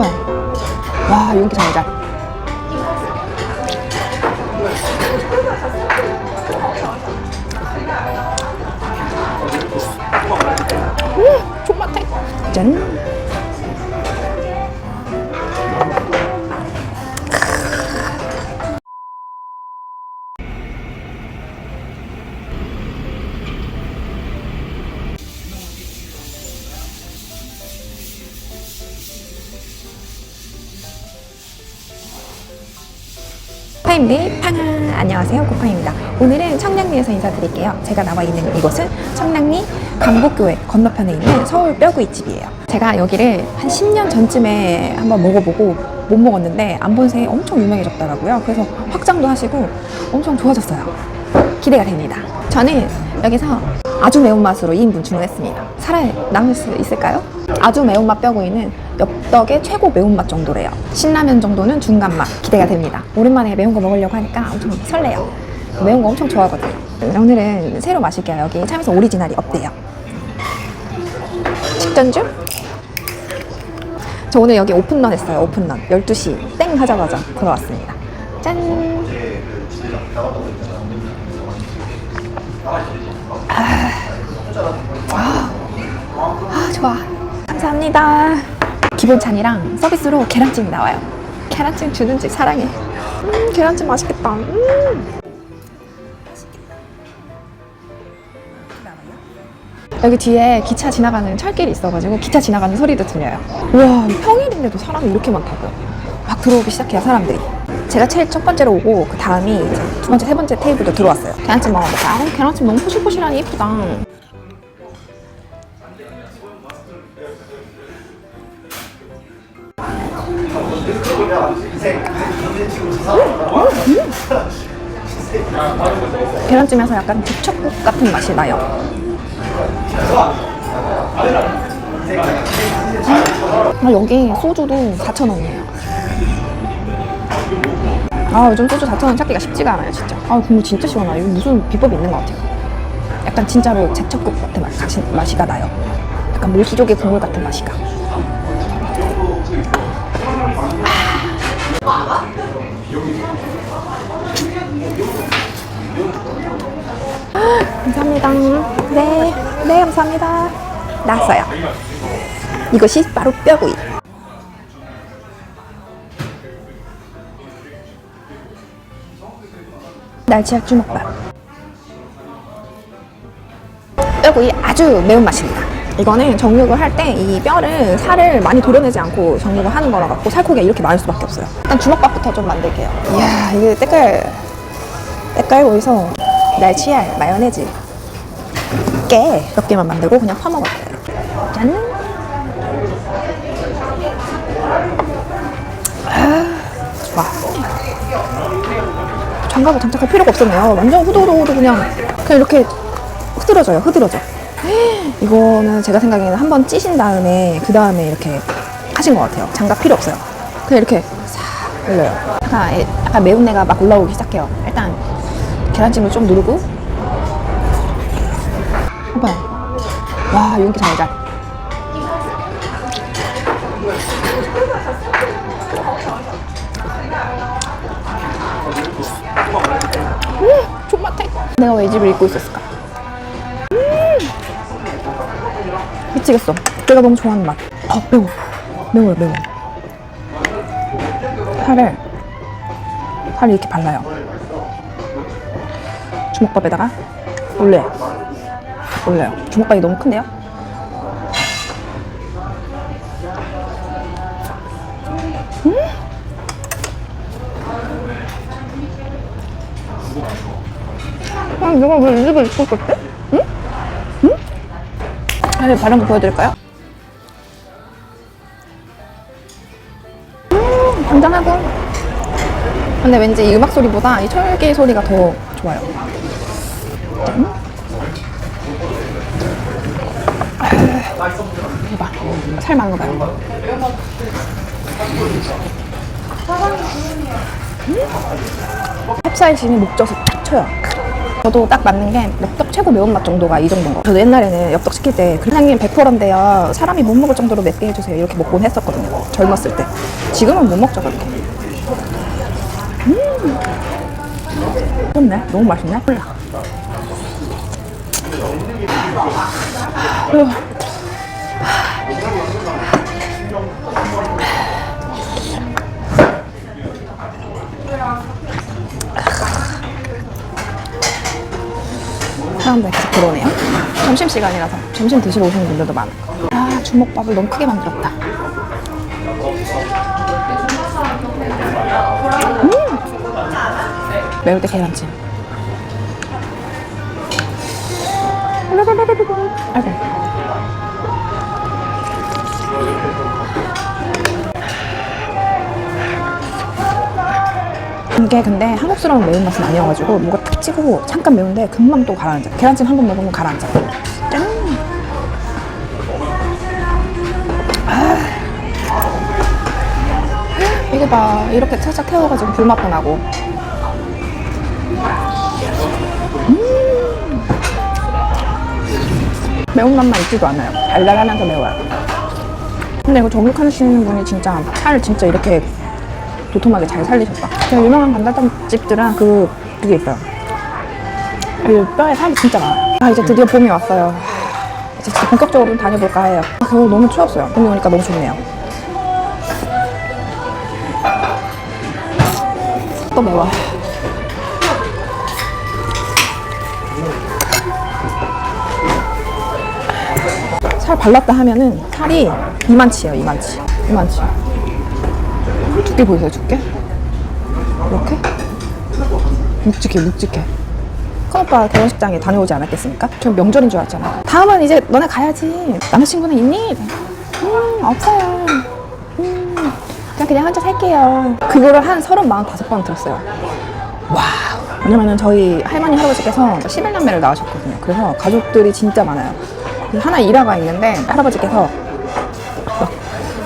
봐봐요. 와, 윤기 장잘. 음, 존맛해. 짠. 코파인데 팡아. 안녕하세요. 코파입니다. 오늘은 청량리에서 인사드릴게요. 제가 나와 있는 이곳은 청량리 강북교회 건너편에 있는 서울 뼈구이집이에요. 제가 여기를 한 10년 전쯤에 한번 먹어보고 못 먹었는데 안 본 새에 엄청 유명해졌더라고요. 그래서 확장도 하시고 엄청 좋아졌어요. 기대가 됩니다. 저는 여기서 아주 매운맛으로 2인분 주문했습니다 살아남을 수 있을까요? 아주 매운맛 뼈구이는 엽떡의 최고 매운맛 정도래요. 신라면 정도는 중간맛 기대가 됩니다. 오랜만에 매운 거 먹으려고 하니까 엄청 설레요. 매운 거 엄청 좋아하거든요. 오늘은 새로 마실게요. 여기 참에서 오리지널이 없대요. 식전주? 저 오늘 여기 오픈런 했어요. 오픈런. 12시 땡 하자마자 들어왔습니다. 짠! 아, 아 좋아. 감사합니다. 기본 찬이랑 서비스로 계란찜이 나와요. 계란찜 주는 집 사랑해. 음, 계란찜 맛있겠다. 음. 여기 뒤에 기차 지나가는 철길이 있어가지고 기차 지나가는 소리도 들려요. 우와, 평일인데도 사람이 이렇게 많다고요. 막 들어오기 시작해요, 사람들이. 제가 제일 첫 번째로 오고 그 다음이 두 번째, 세 번째 테이블도 들어왔어요. 계란찜 먹어볼까? 아, 계란찜 너무 포실포실하니 예쁘다. 계란찜에서 약간 부척국 같은 맛이 나요. 아, 여기 소주도 4,000원이에요. 아, 요즘 소주 4,000원 찾기가 쉽지가 않아요, 진짜. 아, 국물 진짜 시원하요. 이거 무슨 비법이 있는 것 같아요. 약간 진짜로 제철국 같은 맛, 맛이가 나요. 약간 물기족의 국물 같은 맛이가. 감사합니다. 네, 네, 감사합니다. 나왔어요. 이것이 바로 뼈구이. 날치알 주먹밥. 뼈구이 아주 매운맛입니다. 이거는 정육을 할 때 이 뼈를 살을 많이 도려내지 않고 정육을 하는 거라 갖고 살코기가 이렇게 많을 수밖에 없어요. 일단 주먹밥부터 좀 만들게요. 이야, 이게 때깔 때깔 보이서 날치알, 마요네즈, 깨몇 개만 만들고 그냥 퍼먹어요. 짠! 아, 좋아. 장갑을 장착할 필요가 없었네요. 완전 후두루후두 그냥 그냥 이렇게 흐드러져요. 흐드러져. 이거는 제가 생각에는 한 번 찌신 다음에 그 다음에 이렇게 하신 것 같아요. 장갑 필요 없어요. 그냥 이렇게 싹 올려요. 약간, 약간 매운내가 막 올라오기 시작해요. 일단 계란찜을 좀 누르고 봐봐요. 와 윤기 장잘. 음, 존맛해. 내가 왜 이 집을 잊고 있었을까? 음, 미치겠어. 내가 너무 좋아하는 맛. 어, 매워. 매워요, 매워. 살을, 살을 이렇게 발라요. 주먹밥에다가 올려 요. 올려요. 주먹밥이 너무 큰데요? 음? 아, 내가 왜 이 집을 잊고 있었지? 응? 응? 아, 다른 거 보여드릴까요? 음, 간단하고. 근데 왠지 이 음악 소리보다 이 철개 소리가 더 좋아요. 짠. 봐봐. 살 많은 거 봐요. 음? 캡사이신이 목 젖어 딱 쳐요. 저도 딱 맞는 게 엽떡 최고 매운맛 정도가 이 정도인 거. 저도 옛날에는 엽떡 시킬 때 사장님 100%인데요. 사람이 못 먹을 정도로 맵게 해주세요. 이렇게 먹곤 했었거든요. 젊었을 때. 지금은 못 먹죠 그렇게. 음. 좋네. 너무 맛있네. 콜라. 으. 사람들 계속 들어오네요. 점심시간이라서 점심 드시러 오시는 분들도 많아요. 아, 주먹밥을 너무 크게 만들었다. 음! 매울 때 계란찜. 아이고. 이게 근데 한국스러운 매운맛은 아니어가지고 뭔가 탁 치고 잠깐 매운데 금방 또 가라앉아. 계란찜 한 번 먹으면 가라앉아. 짠! 아. 이거 봐. 이렇게 살짝 태워가지고 불맛도 나고. 음. 매운맛만 있지도 않아요. 달달하면서 매워요. 근데 이거 정육하시는 분이 진짜 살을 진짜 이렇게 도톰하게 잘 살리셨다. 제가 유명한 감자탕집들은 그, 그게 있어요. 그 뼈에 살이 진짜 많아요. 아, 이제 드디어 봄이 왔어요. 이제 진짜 본격적으로 좀 다녀볼까 해요. 아, 겨울 너무 추웠어요. 봄이 오니까 너무 좋네요. 또 매워. 살 발랐다 하면은 살이 이만치예요, 이만치. 이만치. 두께 보이세요, 두께? 이렇게? 묵직해, 묵직해. 큰오빠 결혼식장에 다녀오지 않았겠습니까? 저 명절인 줄 알았잖아. 다음은 이제 너네 가야지. 남자친구는 있니? 음, 없어요. 음, 그냥 그냥 혼자 살게요. 그거를 한 35번 들었어요. 와우. 왜냐면은 저희 할머니, 할아버지께서 11남매를 낳으셨거든요. 그래서 가족들이 진짜 많아요. 하나 일화가 있는데 할아버지께서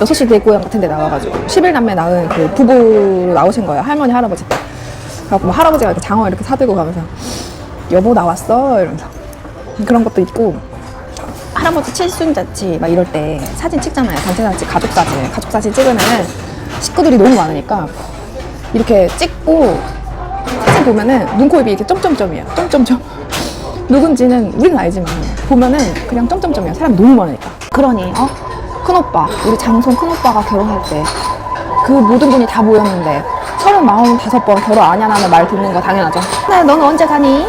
6시 대고향 같은 데 나와가지고 11남매 낳은 그 부부로 나오신 거예요. 할머니, 할아버지 때. 그래갖고 뭐 할아버지가 이렇게 장어 이렇게 사들고 가면서 여보 나왔어? 이러면서 그런 것도 있고 할아버지 칠순잔치 막 이럴 때 사진 찍잖아요. 단체잔치 가족 사진. 가족 사진 찍으면은 식구들이 너무 많으니까 이렇게 찍고 사진 보면은 눈, 코, 입이 이렇게 점점점이에요. 점점점. 누군지는 우리는 알지만 보면은 그냥 점점점이야. 사람이 너무 많으니까. 그러니 어? 큰오빠, 우리 장손 큰오빠가 결혼할 때 그 모든 분이 다 모였는데 서른 마흔 다섯 번 결혼 안 하냐는 말 듣는 거 당연하죠. 네, 너는 언제 가니?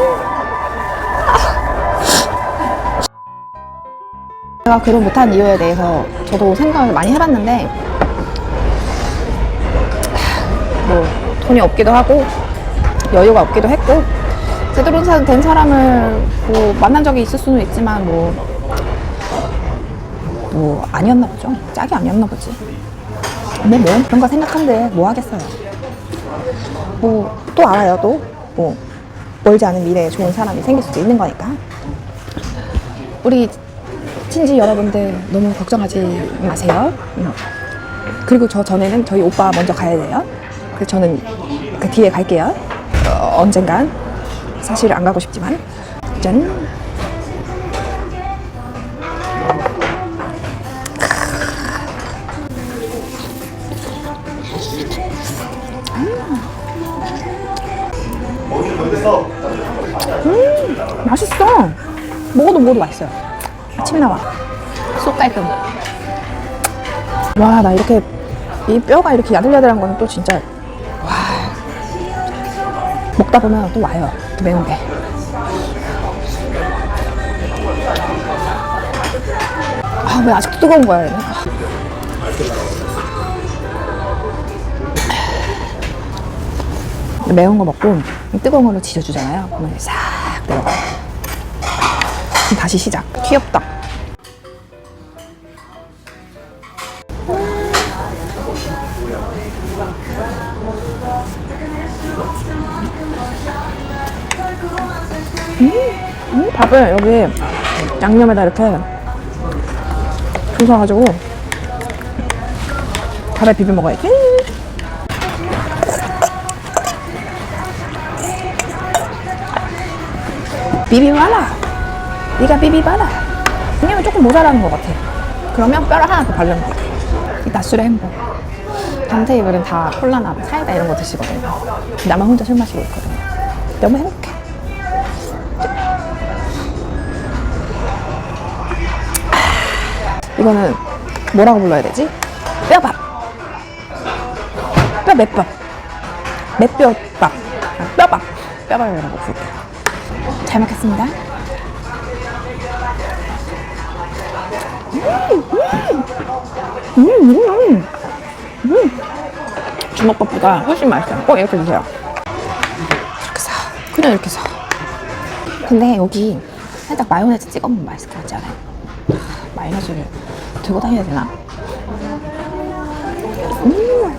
제가 결혼 못한 이유에 대해서 저도 생각을 많이 해봤는데 뭐 돈이 없기도 하고 여유가 없기도 했고 제대로 사- 된 사람을 뭐 만난 적이 있을 수는 있지만 뭐, 뭐 아니었나 보죠. 짝이 아니었나 보지. 근데 뭐 그런 거 생각한데 뭐 하겠어요. 뭐 또 알아요 또 뭐 멀지 않은 미래에 좋은 사람이 생길 수도 있는 거니까. 우리 친지 여러분들 너무 걱정하지 마세요. 음. 그리고 저 전에는 저희 오빠 먼저 가야 돼요. 그래서 저는 그 뒤에 갈게요. 어, 언젠간. 사실 안 가고 싶지만. 짠. 음, 맛있어. 먹어도 먹어도 맛있어요. 침 나와. 쏙 깔끔. 와, 나 이렇게 이 뼈가 이렇게 야들야들한 거는 또 진짜 와 먹다 보면 또 와요. 또 매운 게. 아, 왜 아직도 뜨거운 거야, 얘는? 매운 거 먹고 이 뜨거운 걸로 지져주잖아요. 그러면 싹 내려가. 다시 시작. 튀었다. 음, 밥을 여기 양념에다 이렇게 조서가지고 밥에 비벼 먹어야지. 비비봐라. 네가 비비봐라. 왜냐면 조금 모자라는 것 같아. 그러면 뼈를 하나 더 바르는 거야. 이 낮술의 행복. 다음 테이블은 다 콜라나 뭐 사이다 이런 거 드시거든요. 나만 혼자 술 마시고 있거든요. 너무 행복해. 이거는 뭐라고 불러야 되지? 뼈밥. 뼈 맷밥. 맷뼈밥. 아, 뼈밥. 뼈밥이라고 부를게요. 잘 먹겠습니다. 음, 음, 음. 음. 주먹밥보다 훨씬 맛있어요. 꼭 이렇게 드세요. 이렇게 사. 그냥 이렇게 사. 근데 여기 살짝 마요네즈 찍어 먹으면 맛있을 것 같지 않아요? 마요네즈를 들고 다녀야 되나? 음.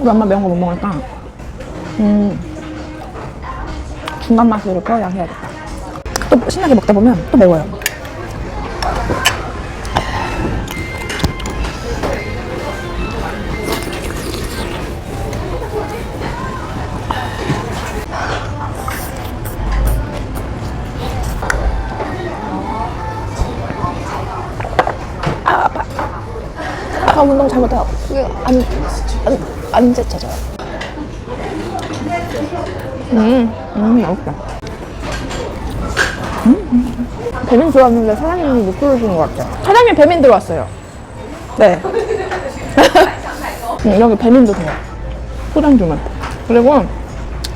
우리 엄마 매운 거 못 먹으니까 음. 중간 맛으로 표현해야겠다. 또 신나게 먹다 보면 또 매워요. 아, 운동 잘못해요. 안, 안, 안 제쳐져요. 음, 음, 맛있다. 음, 배민 들어왔는데 사장님이 못 불러준 것 같아요. 사장님 배민 들어왔어요. 네. 음, 여기 배민도 돼요. 포장 주문. 그리고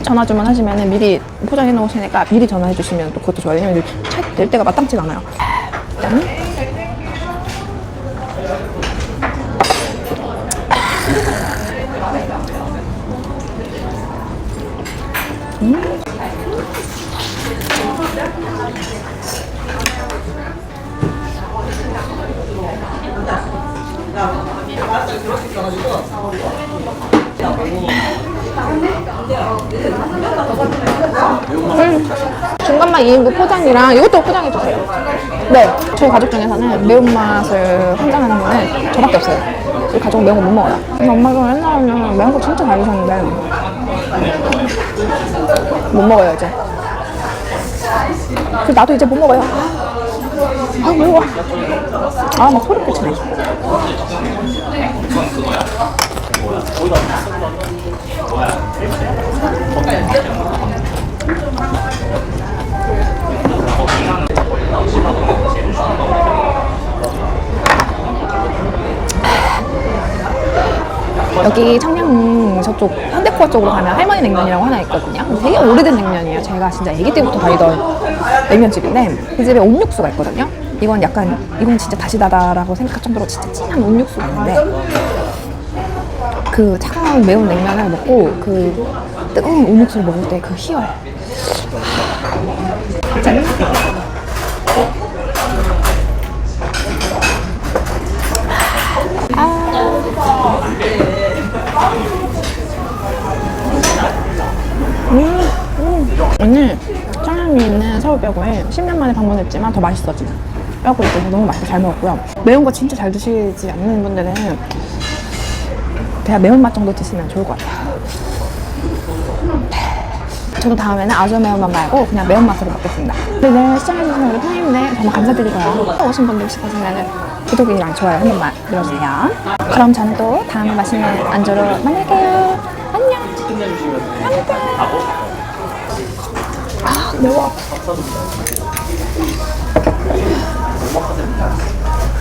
전화 주문 하시면 미리 포장해 놓으시니까 미리 전화해 주시면 또 그것도 좋아요. 왜냐면 차될 때가 마땅치가 않아요. 음. 중간만 2인분 포장이랑 이것도 포장해주세요. 네. 저희 가족 중에서는 매운맛을 환장하는 분은 저밖에 없어요. 우리 가족은 매운 거 못 먹어요. 근데 엄마가 옛날에는 매운 거 진짜 잘 드셨는데 못 먹어요, 이제. 그 나도 이제 못 먹어요. 아, 매워. 아, 막 소리 끼치네. 여기 청량 저쪽 현대코어 쪽으로 가면 할머니 냉면이라고 하나 있거든요. 되게 오래된 냉면이에요. 제가 진짜 아기 때부터 다니던 냉면집인데 그 집에 온육수가 있거든요. 이건 약간 이건 진짜 다시다다라고 생각할 정도로 진짜 진한 온육수가 있는데 그 차가운 매운 냉면을 먹고 그 뜨거운 온육수를 먹을 때 그 희열. 짠. 오늘 청량리 있는 서울뼈구에 10년 만에 방문했지만 더 맛있어진 뼈구 있어서 너무 맛있게 잘 먹었고요. 매운 거 진짜 잘 드시지 않는 분들은 그냥 매운맛 정도 드시면 좋을 것 같아요. 저도 다음에는 아주 매운맛 말고 그냥 매운맛으로 먹겠습니다. 오늘 시청해주신 우리 팬님들 정말 감사드리고요. 또 오신 분들 있으시면 구독이랑 좋아요 한 번만 눌러주세요. 그럼 저는 또 다음에 맛있는 안주로 만날게요. 안녕. 감사 합니다. 아, 매워.